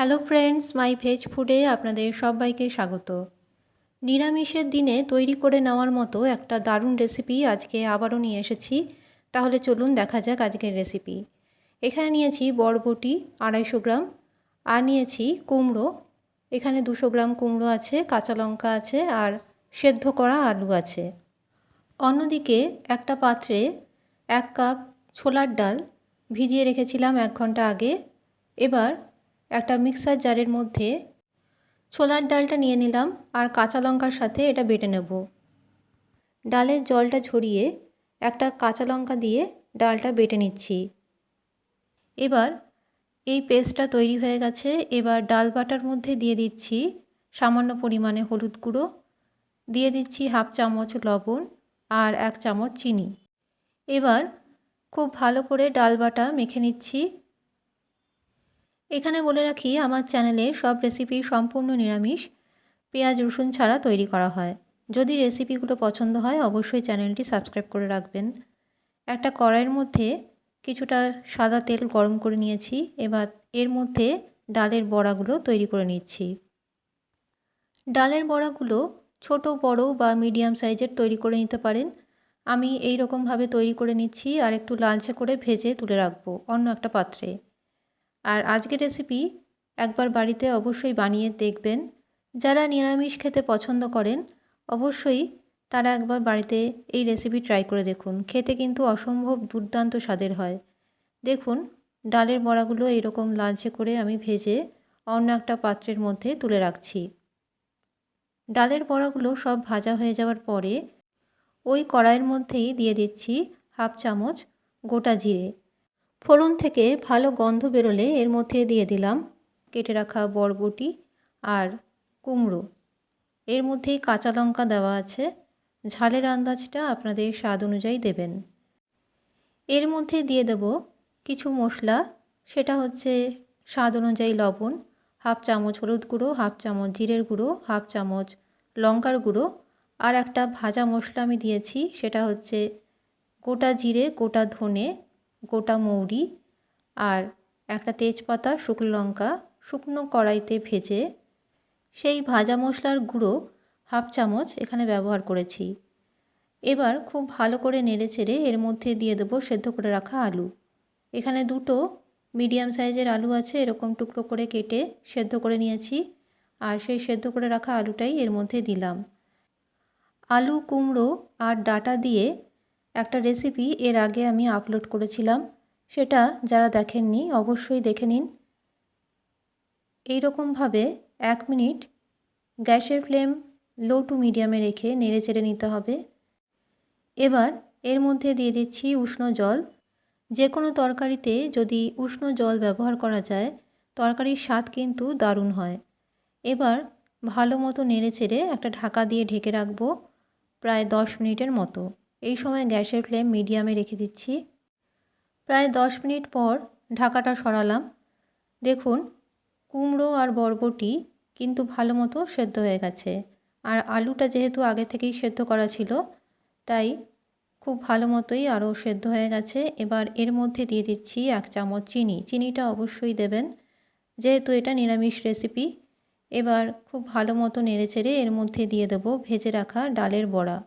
Hello friends, মাই veg ফুডে আপনাদের সবাইকে স্বাগত। নিরামিষের দিনে তৈরি করে নেওয়ার মতো একটা দারুণ রেসিপি আজকে আবারও নিয়ে এসেছি। তাহলে চলুন দেখা যাক আজকের রেসিপি। এখানে নিয়েছি বরবটি আড়াইশো গ্রাম, আর নিয়েছি কুমড়ো। এখানে দুশো গ্রাম কুমড়ো আছে, কাঁচা লঙ্কা আছে, আর সেদ্ধ করা আলু আছে। অন্যদিকে একটা পাত্রে এক কাপ ছোলার ডাল ভিজিয়ে রেখেছিলাম এক ঘণ্টা আগে। এবার একটা মিক্সার জারের মধ্যে ছোলার ডালটা নিয়ে নিলাম আর কাঁচা লঙ্কার সাথে এটা বেটে নেব। ডালের জলটা ঝরিয়ে একটা কাঁচা লঙ্কা দিয়ে ডালটা বেটে নিচ্ছি। এবার এই পেস্টটা তৈরি হয়ে গেছে। এবার ডাল বাটার মধ্যে দিয়ে দিচ্ছি সামান্য পরিমাণে হলুদ গুঁড়ো। দিয়ে দিচ্ছি হাফ চামচ লবণ আর এক চামচ চিনি। এবার খুব ভালো করে ডাল বাটা মেখে নিচ্ছি। এখানে বলে রাখি, আমার চ্যানেলে সব রেসিপি সম্পূর্ণ নিরামিষ। পেঁয়াজ, রসুন ছাড়া তৈরি করা হয়। যদি রেসিপিগুলো পছন্দ হয়, অবশ্যই চ্যানেলটি সাবস্ক্রাইব করে রাখবেন। একটা কড়াইয়ের মধ্যে কিছুটা সাদা তেল গরম করে নিয়েছি। এবার এর মধ্যে ডালের বড়াগুলো তৈরি করে নিচ্ছি। ডালের বড়াগুলো ছোট, বড় বা মিডিয়াম সাইজের তৈরি করে নিতে পারেন। আমি এই রকমভাবে তৈরি করে নিচ্ছি আর একটু লালচে করে ভেজে তুলে রাখব অন্য একটা পাত্রে। আর আজকের রেসিপি একবার বাড়িতে অবশ্যই বানিয়ে দেখবেন। যারা নিরামিষ খেতে পছন্দ করেন, অবশ্যই তারা একবার বাড়িতে এই রেসিপি ট্রাই করে দেখুন। খেতে কিন্তু অসম্ভব দুর্দান্ত স্বাদের হয়। দেখুন, ডালের বড়াগুলো এরকম লালচে করে আমি ভেজে অন্য একটা পাত্রের মধ্যে তুলে রাখছি। ডালের বড়াগুলো সব ভাজা হয়ে যাওয়ার পরে ওই কড়াইয়ের মধ্যেই দিয়ে দিচ্ছি হাফ চামচ গোটা জিরে। ফোড়ন থেকে ভালো গন্ধ বেরোলে এর মধ্যে দিয়ে দিলাম কেটে রাখা বরবটি আর কুমড়ো। এর মধ্যেই কাঁচা লঙ্কা দেওয়া আছে। ঝালের আন্দাজটা আপনাদের স্বাদ অনুযায়ী দেবেন। এর মধ্যে দিয়ে দেব কিছু মশলা। সেটা হচ্ছে স্বাদ অনুযায়ী লবণ, হাফ চামচ হলুদ গুঁড়ো, হাফ চামচ জিরের গুঁড়ো, হাফ চামচ লঙ্কার গুঁড়ো আর একটা ভাজা মশলা আমি দিয়েছি। সেটা হচ্ছে গোটা জিরে, গোটা ধনে গোটা মৌরি আর একটা তেজপাতা, শুকনো লঙ্কা, শুকনো কড়াইতে ভেজে সেই ভাজা মশলার গুঁড়ো হাফ চামচ এখানে ব্যবহার করেছি। এবার খুব ভালো করে নেড়ে চেড়ে এর মধ্যে দিয়ে দেবো সেদ্ধ করে রাখা আলু। এখানে দুটো মিডিয়াম সাইজের আলু আছে, এরকম টুকরো করে কেটে সেদ্ধ করে নিয়েছি আর সেই সেদ্ধ করে রাখা আলুটাই এর মধ্যে দিলাম। আলু, কুমড়ো আর ডাটা দিয়ে একটা রেসিপি এর আগে আমি আপলোড করেছিলাম। সেটা যারা দেখেননি, অবশ্যই দেখে নিন। এই রকমভাবে এক মিনিট গ্যাসের ফ্লেম লো টু মিডিয়ামে রেখে নেড়ে চেড়ে নিতে হবে। এবার এর মধ্যে দিয়ে দিচ্ছি উষ্ণ জল। যে কোনো তরকারিতে যদি উষ্ণ জল ব্যবহার করা যায়, তরকারির স্বাদ কিন্তু দারুণ হয়। এবার ভালো মতো নেড়ে চেড়ে একটা ঢাকা দিয়ে ঢেকে রাখব প্রায় দশ মিনিটের মতো। এই সময় গ্যাসের ফ্লেম মিডিয়ামে রেখে দিচ্ছি। প্রায় দশ মিনিট পর ঢাকাটা সরালাম। দেখুন, কুমড়ো আর বরবটি কিন্তু ভালো মতো সেদ্ধ হয়ে গেছে। আর আলুটা যেহেতু আগে থেকেই সেদ্ধ করা ছিল, তাই খুব ভালো মতোই আরও সেদ্ধ হয়ে গেছে। এবার এর মধ্যে দিয়ে দিচ্ছি এক চামচ চিনি। চিনিটা অবশ্যই দেবেন, যেহেতু এটা নিরামিষ রেসিপি। এবার খুব ভালো মতো নেড়ে চেড়ে এর মধ্যে দিয়ে দেবো ভেজে রাখা ডালের বড়া।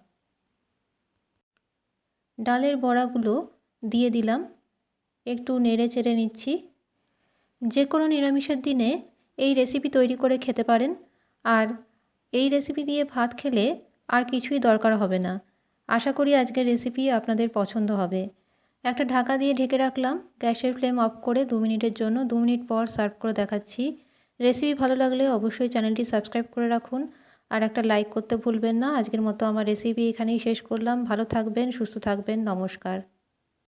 ডালের বড়াগুলো দিয়ে দিলাম। একটু নেড়ে চেড়ে নিচ্ছি। যে কোনো নিরামিষের দিনে এই রেসিপি তৈরি করে খেতে পারেন। আর এই রেসিপি দিয়ে ভাত খেলে আর কিছুই দরকার হবে না। আশা করি আজকের রেসিপি আপনাদের পছন্দ হবে। একটা ঢাকা দিয়ে ঢেকে রাখলাম। গ্যাসের ফ্লেম অফ করে দু মিনিটের জন্য দু মিনিট পর সার্ভ করে দেখাচ্ছি। রেসিপি ভালো লাগলে অবশ্যই চ্যানেলটি সাবস্ক্রাইব করে রাখুন। আর একটা লাইক করতে ভুলবেন না। আজকের মতো আমার রেসিপি এখানেই শেষ করলাম। ভালো থাকবেন, সুস্থ থাকবেন। নমস্কার।